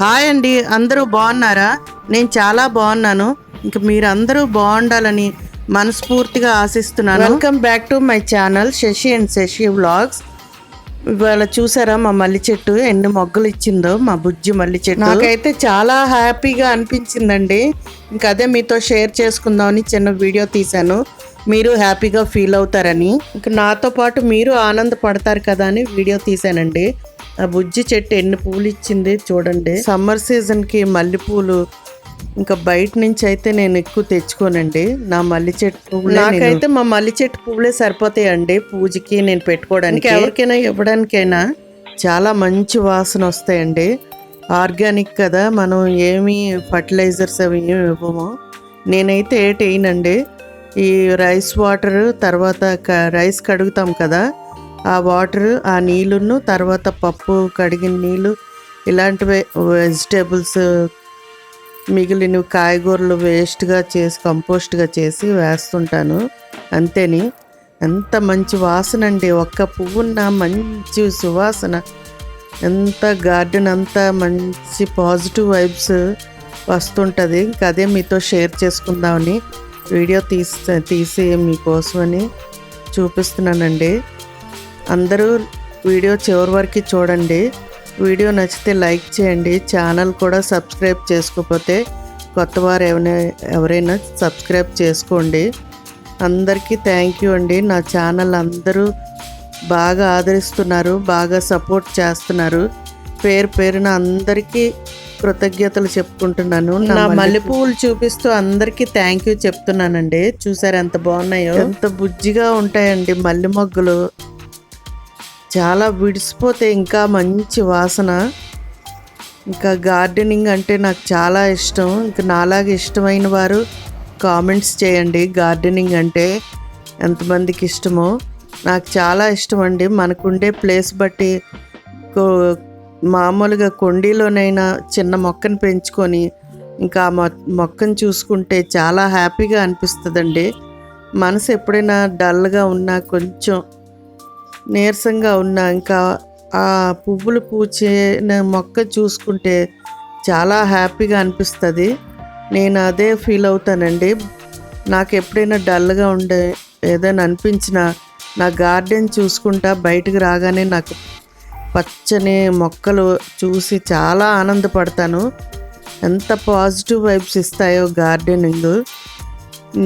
Hi అండి అందరూ బాగున్నారా? నేను చాలా బాగున్నాను. ఇంక మీరందరూ బాగుండాలని మనస్ఫూర్తిగా ఆశిస్తున్నాను. Welcome back to my channel Sashi and Sashi vlogs ఇవాళ చూసారా మా మల్లి చెట్టు ఎన్ని మొగ్గలు ఇచ్చిందో మా బుజ్జి మల్లి చెట్టు? నాకైతే చాలా హ్యాపీగా అనిపించిందండి. ఇంకా అదే మీతో షేర్ చేసుకుందామని చిన్న వీడియో తీశాను. మీరు హ్యాపీగా ఫీల్ అవుతారని ఇంకా నాతో పాటు మీరు ఆనందపడతారు కదా అని వీడియో తీశానండి. ఆ బుజ్జి చెట్టు ఎన్ని పూలు ఇచ్చింది చూడండి. సమ్మర్ సీజన్కి మల్లెపూలు ఇంకా బయట నుంచి అయితే నేను ఎక్కువ తెచ్చుకోనండి. నా మల్లి చెట్టు పువ్వులే నాకైతే మా మల్లి చెట్టు పువ్వులే సరిపోతాయండి పూజకి నేను పెట్టుకోవడానికి. ఎవరికైనా ఇవ్వడానికైనా చాలా మంచి వాసన వస్తాయండి. ఆర్గానిక్ కదా మనం ఏమి ఫర్టిలైజర్స్ అవి ఏమి ఇవ్వము. నేనైతే ఏటి వేయనండి ఈ రైస్ వాటర్ తర్వాత క- రైస్ కడుగుతాం కదా ఆ వాటర్ ఆ నీళ్ళును తర్వాత పప్పు కడిగిన నీళ్ళు ఇలాంటివే వెజిటేబుల్స్ మిగిలిన కాయగూరలు వేస్ట్గా చేసి కంపోస్ట్గా చేసి వేస్తుంటాను. అంతేని. ఎంత మంచి వాసన అండి. ఒక్క పువ్వున్న మంచి సువాసన. ఎంత గార్డెన్ అంతా మంచి పాజిటివ్ వైబ్స్ వస్తుంటుంది. ఇంకా అదే మీతో షేర్ చేసుకుందామని. వీడియో తీసి తీసి మీకోసమని చూపిస్తున్నానండి. అందరూ వీడియో చివరి వరకు చూడండి. వీడియో నచ్చితే లైక్ చేయండి. ఛానల్ కూడా సబ్స్క్రైబ్ చేసుకోకపోతే కొత్త వారు ఎవరైనా ఎవరైనా సబ్స్క్రైబ్ చేసుకోండి. అందరికీ థ్యాంక్ యూ అండి. నా ఛానల్ అందరూ బాగా ఆదరిస్తున్నారు బాగా సపోర్ట్ చేస్తున్నారు. పేరు పేరున అందరికీ కృతజ్ఞతలు చెప్పుకుంటున్నాను. నా మల్లెపూలు చూపిస్తూ అందరికీ థ్యాంక్ యూ చెప్తున్నానండి. చూసారు ఎంత బాగున్నాయో? ఎంత బుజ్జిగా ఉంటాయండి మల్లె మొగ్గలు. చాలా విడిసిపోతే ఇంకా మంచి వాసన. ఇంకా గార్డెనింగ్ అంటే నాకు చాలా ఇష్టం. ఇంకా నాలాగా ఇష్టమైన వారు కామెంట్స్ చేయండి. గార్డెనింగ్ అంటే ఎంతమందికి ఇష్టమో. నాకు చాలా ఇష్టం అండి మనకుండే ప్లేస్ బట్టి కో- మామూలుగా కొండీలోనైనా చిన్న మొక్కను పెంచుకొని ఇంకా ఆ మొ- మొక్కను చూసుకుంటే చాలా హ్యాపీగా అనిపిస్తుందండి. మనసు ఎప్పుడైనా డల్గా ఉన్నా కొంచెం నీరసంగా ఉన్నా ఇంకా ఆ పువ్వులు పూచే మొక్క చూసుకుంటే చాలా హ్యాపీగా అనిపిస్తుంది. నేను అదే ఫీల్ అవుతానండి. నాకు ఎప్పుడైనా డల్గా ఉండే ఏదైనా అనిపించినా నా గార్డెన్ చూసుకుంటా బయటకు రాగానే నాకు పచ్చని మొక్కలు చూసి చాలా ఆనందపడతాను. ఎంత పాజిటివ్ వైబ్స్ ఇస్తాయో గార్డెనింగ్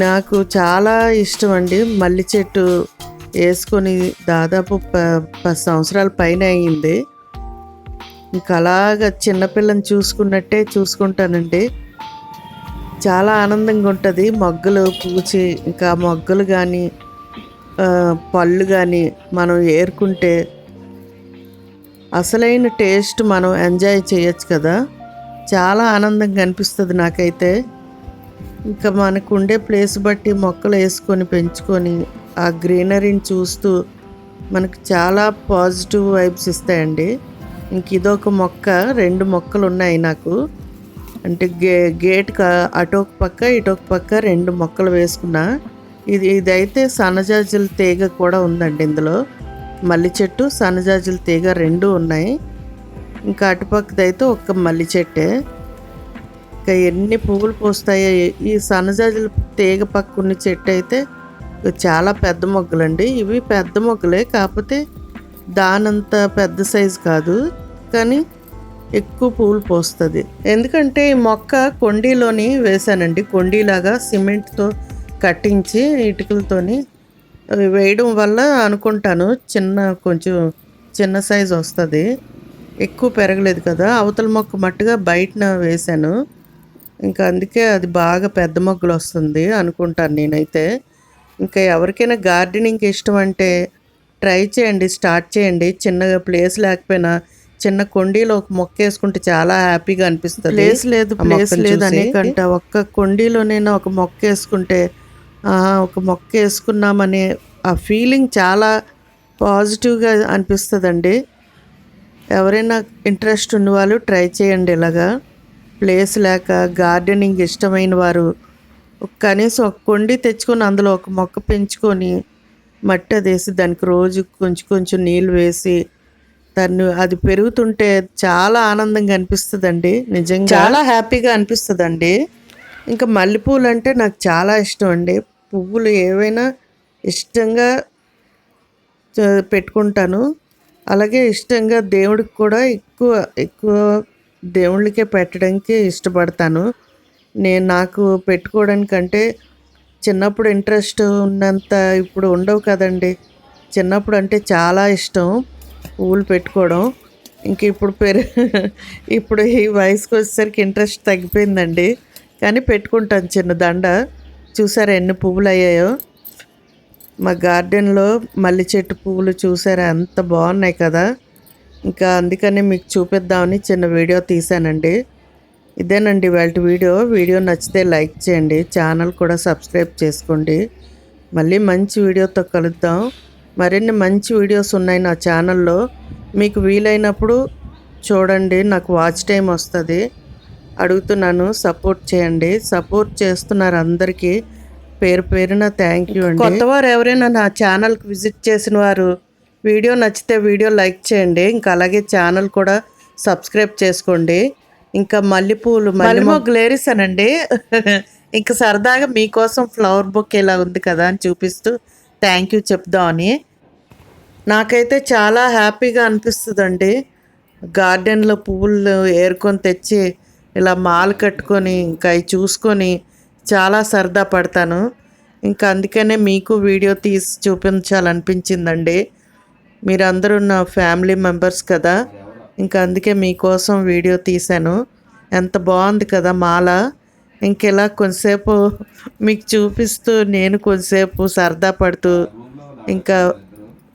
నాకు చాలా ఇష్టం అండి. మల్లి చెట్టు వేసుకొని దాదాపు ప పది సంవత్సరాల పైన అయ్యింది ఇంకా అలాగా చిన్నపిల్లని చూసుకున్నట్టే చూసుకుంటానండి. చాలా ఆనందంగా ఉంటుంది. మొగ్గలు పూచి ఇంకా మొగ్గలు కానీ పళ్ళు కానీ మనం ఏరుకుంటే అసలైన టేస్ట్ మనం ఎంజాయ్ చేయొచ్చు కదా. చాలా ఆనందంగా అనిపిస్తుంది నాకైతే. ఇంకా మనకు ఉండే ప్లేస్ బట్టి మొక్కలు వేసుకొని పెంచుకొని ఆ గ్రీనరీని చూస్తూ మనకు చాలా పాజిటివ్ వైబ్స్ ఇస్తాయండి. ఇంక ఇదొక మొక్క రెండు మొక్కలు ఉన్నాయి నాకు. అంటే గే గేట్ అటోక పక్క ఇటోక పక్క రెండు మొక్కలు వేసుకున్నా. ఇది ఇదైతే సన్నజాజుల తీగ కూడా ఉందండి ఇందులో. మల్లి చెట్టు సన్నజాజుల తీగ రెండు ఉన్నాయి. ఇంకా అటుపక్కదైతే ఒక్క మల్లి చెట్టే. ఇంకా ఎన్ని పువ్వులు పూస్తాయో ఈ సన్నజాజుల తీగ పక్కన చెట్టు అయితే చాలా పెద్ద మొగ్గలండి. ఇవి పెద్ద మొగ్గలే కాకపోతే దానంత పెద్ద సైజు కాదు. కానీ ఎక్కువ పువ్వులు పోస్తుంది. ఎందుకంటే ఈ మొక్క కొండీలోని వేశానండి. కొండీలాగా సిమెంట్తో కట్టించి ఇటుకలతోని వేయడం వల్ల అనుకుంటాను చిన్న కొంచెం చిన్న సైజు వస్తుంది. ఎక్కువ పెరగలేదు కదా అవతల మొక్క మట్టుగా బయటన వేశాను. ఇంకా అందుకే అది బాగా పెద్ద మొగ్గలు వస్తుంది అనుకుంటాను నేనైతే. ఇంకా ఎవరికైనా గార్డెనింగ్ ఇష్టం అంటే ట్రై చేయండి స్టార్ట్ చేయండి. చిన్నగా ప్లేస్ లేకపోయినా చిన్న కొండీలో ఒక మొక్క వేసుకుంటే చాలా హ్యాపీగా అనిపిస్తుంది. ప్లేస్ లేదు ప్లేస్ లేదు అనేకంట. ఒక్క కొండీలోనైనా ఒక మొక్క వేసుకుంటే ఒక మొక్క వేసుకున్నామనే ఆ ఫీలింగ్ చాలా పాజిటివ్గా అనిపిస్తుందండి. ఎవరైనా ఇంట్రెస్ట్ ఉన్న వాళ్ళు ట్రై చేయండి ఇలాగా. ప్లేస్ లేక గార్డెనింగ్ ఇష్టమైన వారు కనీసం ఒక కొండి తెచ్చుకొని అందులో ఒక మొక్క పెంచుకొని మట్టి వేసి దానికి రోజు కొంచెం కొంచెం నీళ్ళు వేసి తను అది పెరుగుతుంటే చాలా ఆనందంగా అనిపిస్తుందండి. నిజంగా చాలా హ్యాపీగా అనిపిస్తుందండి. ఇంకా మల్లెపూలు అంటే నాకు చాలా ఇష్టం అండి. పువ్వులు ఏవైనా ఇష్టంగా పెట్టుకుంటాను. అలాగే ఇష్టంగా దేవుడికి కూడా ఎక్కువ ఎక్కువ దేవుళ్ళకే పెట్టడానికి ఇష్టపడతాను. నేను నాకు పెట్టుకోవడానికంటే చిన్నప్పుడు ఇంట్రెస్ట్ ఉన్నంత ఇప్పుడు ఉండవు కదండి. చిన్నప్పుడు అంటే చాలా ఇష్టం పువ్వులు పెట్టుకోవడం. ఇంక ఇప్పుడు పెరు ఇప్పుడు ఈ వయసుకు వచ్చేసరికి ఇంట్రెస్ట్ తగ్గిపోయిందండి. కానీ పెట్టుకుంటాను చిన్న దండ. చూసారా ఎన్ని పువ్వులు అయ్యాయో? మా గార్డెన్లో మల్లి చెట్టు పువ్వులు చూసారా? ఎంత బాగున్నాయి కదా. ఇంకా అందుకని మీకు చూపిద్దామని చిన్న వీడియో తీశానండి. ఇదేనండి వాళ్ళ వీడియో. వీడియో నచ్చితే లైక్ చేయండి. ఛానల్ కూడా సబ్స్క్రైబ్ చేసుకోండి. మళ్ళీ మంచి వీడియోతో కలుద్దాం. మరిన్ని మంచి వీడియోస్ ఉన్నాయి నా ఛానల్లో. మీకు వీలైనప్పుడు చూడండి. నాకు వాచ్ టైం వస్తుంది. అడుగుతున్నాను సపోర్ట్ చేయండి. సపోర్ట్ చేస్తున్నారు అందరికీ. పేరు పేరున థ్యాంక్ యూ అండి. కొత్త వారు ఎవరైనా నా ఛానల్కి విజిట్ చేసిన వారు వీడియో నచ్చితే వీడియో లైక్ చేయండి. ఇంకా అలాగే ఛానల్ కూడా సబ్స్క్రైబ్ చేసుకోండి. ఇంకా మల్లెపూలు మల్లెమో గ్లేరిసానండి ఇంకా సరదాగా మీకోసం ఫ్లవర్ బుక్ ఇలా ఉంది కదా అని చూపిస్తూ థ్యాంక్ యూ చెప్దామని నాకైతే చాలా హ్యాపీగా అనిపిస్తుందండి. గార్డెన్లో పువ్వులు ఏరుకొని తెచ్చి ఇలా మాలు కట్టుకొని ఇంకా అవి చూసుకొని చాలా సరదా పడతాను. ఇంకా అందుకనే మీకు వీడియో తీసి చూపించాలనిపించిందండి. మీరందరూ నా ఫ్యామిలీ మెంబర్స్ కదా. ఇంకా అందుకే మీకోసం వీడియో తీశాను. ఎంత బాగుంది కదా మాల. ఇంకెలా కొంతసేపు మీకు చూపిస్తూ నేను కొంతసేపు సరదా పడుతూ ఇంకా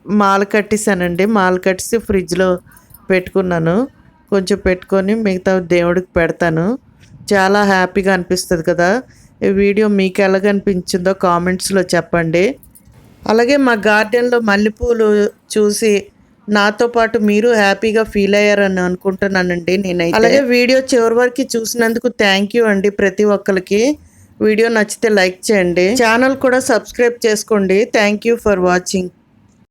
మాల కట్టేసానండి మాల కట్టేసి ఫ్రిడ్జ్లో పెట్టుకున్నాను. కొంచెం పెట్టుకొని మిగతా దేవుడికి పెడతాను. చాలా హ్యాపీగా అనిపిస్తుంది కదా. ఈ వీడియో మీకు ఎలాగనిపించిందో కామెంట్స్లో చెప్పండి. అలాగే మా గార్డెన్లో మల్లెపూలు చూసి నాతో పాటు మీరు హ్యాపీగా ఫీల్ అయ్యారని అనుకుంటున్నానండి నేనైతే. అలాగే వీడియో చివరి వరకు చూసినందుకు థ్యాంక్ యూ అండి ప్రతి ఒక్కరికి. వీడియో నచ్చితే లైక్ చేయండి. ఛానల్ కూడా సబ్స్క్రైబ్ చేసుకోండి. Thank you for watching.